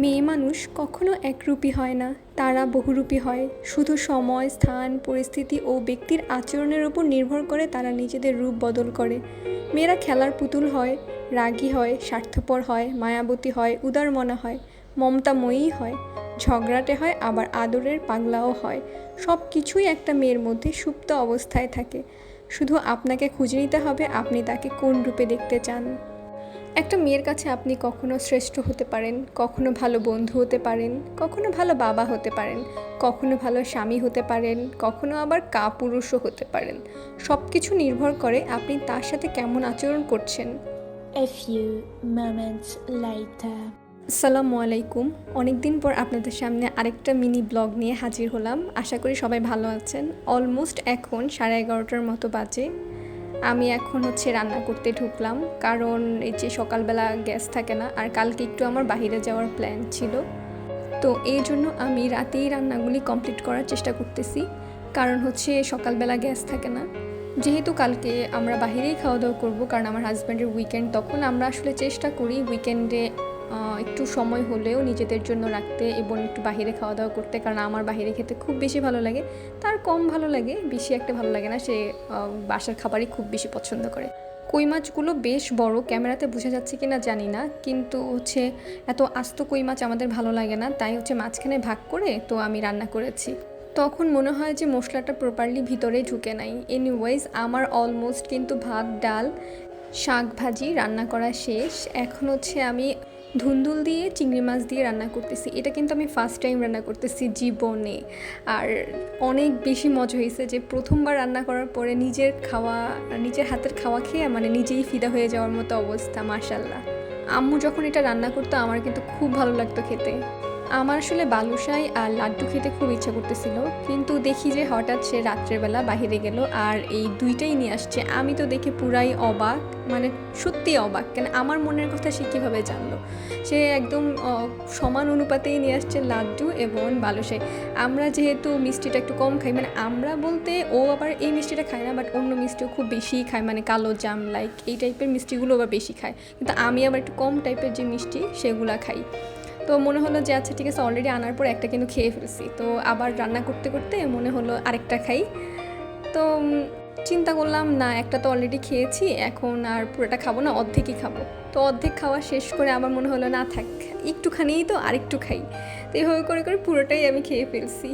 মেয়ে মানুষ কখনো একরূপী হয় না। তারা বহুরূপী হয়। শুধু সময়, স্থান, পরিস্থিতি ও ব্যক্তির আচরণের উপর নির্ভর করে তারা নিজেদের রূপ বদল করে। মেয়েরা খেলার পুতুল হয়, রাগী হয়, স্বার্থপর হয়, মায়াবতী হয়, উদারমনা হয়, মমতাময়ী হয়, ঝগড়াটে হয়, আবার আদরের পাগলাও হয়। সব কিছুই একটা মেয়ের মধ্যে সুপ্ত অবস্থায় থাকে। শুধু আপনাকে খুঁজে নিতে হবে আপনি তাকে কোন রূপে দেখতে চান। একটা মেয়ের কাছে আপনি কখনো শ্রেষ্ঠ হতে পারেন কখনো ভালো বন্ধু হতে পারেন কখনো ভালো বাবা হতে পারেন কখনো ভালো স্বামী হতে পারেন কখনো আবার কাপুরুষও হতে পারেন। সব কিছু নির্ভর করে আপনি তার সাথে কেমন আচরণ করছেন। A few moments later. আসসালামু আলাইকুম। অনেক দিন পর আপনাদের সামনে আরেকটা মিনি ব্লগ নিয়ে হাজির হলাম। আশা করি সবাই ভালো আছেন। অলমোস্ট এখন সাড়ে এগারোটার মতো বাজে। আমি এখন হচ্ছে রান্না করতে ঢুকলাম, কারণ এই যে সকালবেলা গ্যাস থাকে না, আর কালকে একটু আমার বাহিরে যাওয়ার প্ল্যান ছিল। তো এই জন্য আমি রাতেই রান্নাগুলি কমপ্লিট করার চেষ্টা করতেছি, কারণ হচ্ছে সকালবেলা গ্যাস থাকে না। যেহেতু কালকে আমরা বাহিরেই খাওয়া দাওয়া করব, কারণ আমার হাজব্যান্ডের উইকেন্ড তখন আমরা আসলে চেষ্টা করি উইকেন্ডে একটু সময় হলেও নিজেদের জন্য রাখতে এবং একটু বাহিরে খাওয়া দাওয়া করতে, কারণ আমার বাহিরে খেতে খুব বেশি ভালো লাগে। তার কম ভালো লাগে, বেশি একটা ভালো লাগে না, সে বাসার খাবারই খুব বেশি পছন্দ করে। কই মাছগুলো বেশ বড়, ক্যামেরাতে বোঝা যাচ্ছে কি না জানি না, কিন্তু হচ্ছে এত আস্ত কই মাছ আমাদের ভালো লাগে না, তাই হচ্ছে মাঝখানে ভাগ করে তো আমি রান্না করেছি। তখন মনে হয় যে মশলাটা প্রপারলি ভিতরে ঢুকে নাই। এনিওয়াইজ আমার অলমোস্ট কিন্তু ভাত, ডাল, শাক ভাজি রান্না করা শেষ। এখন হচ্ছে আমি ধুন্দুল দিয়ে, চিংড়ি মাছ দিয়ে রান্না করতেছি। এটা কিন্তু আমি ফার্স্ট টাইম রান্না করতেছি জীবনে। আর অনেক বেশি মজা হয়েছে যে প্রথমবার রান্না করার পরে নিজের খাওয়া, নিজের হাতের খাওয়া খেয়ে মানে নিজেই ফিদা হয়ে যাওয়ার মতো অবস্থা মার্শাল্লাহ আম্মু যখন এটা রান্না করতো, আমার কিন্তু খুব ভালো লাগতো খেতে। আমার আসলে বালুশাই আর লাড্ডু খেতে খুব ইচ্ছা করতেছিল, কিন্তু দেখি যে হঠাৎ সে রাত্রেবেলা বাইরে গেল আর এই দুইটাই নিয়ে আসছে। আমি তো দেখে পুরাই অবাক মানে সত্যি অবাক, কেন আমার মনের কথা সে কীভাবে জানলো? সে একদম সমান অনুপাতেই নিয়ে আসছে লাড্ডু এবং বালুশাই আমরা যেহেতু মিষ্টিটা একটু কম খাই মানে আমরা বলতে ও আবার এই মিষ্টিটা খায় না, বাট অন্য মিষ্টিও খুব বেশিই খায় মানে কালো জাম লাইক এই টাইপের মিষ্টিগুলো আবার বেশি খায়। কিন্তু আমি আবার একটু কম টাইপের যে মিষ্টি, সেগুলো খাই। তো মনে হলো যে আচ্ছা ঠিক আছে অলরেডি আনার পর একটা কিন্তু খেয়ে ফেলছি। তো আবার রান্না করতে করতে মনে হলো আরেকটা খাই। তো চিন্তা করলাম, না, একটা তো অলরেডি খেয়েছি, এখন আর পুরোটা খাব না, অর্ধেকই খাব। তো অর্ধেক খাওয়া শেষ করে আমার মনে হলো, না, থাক, একটুখানিই তো আরেকটু খাই। তো এইভাবে করে করে পুরোটাই আমি খেয়ে ফেলছি।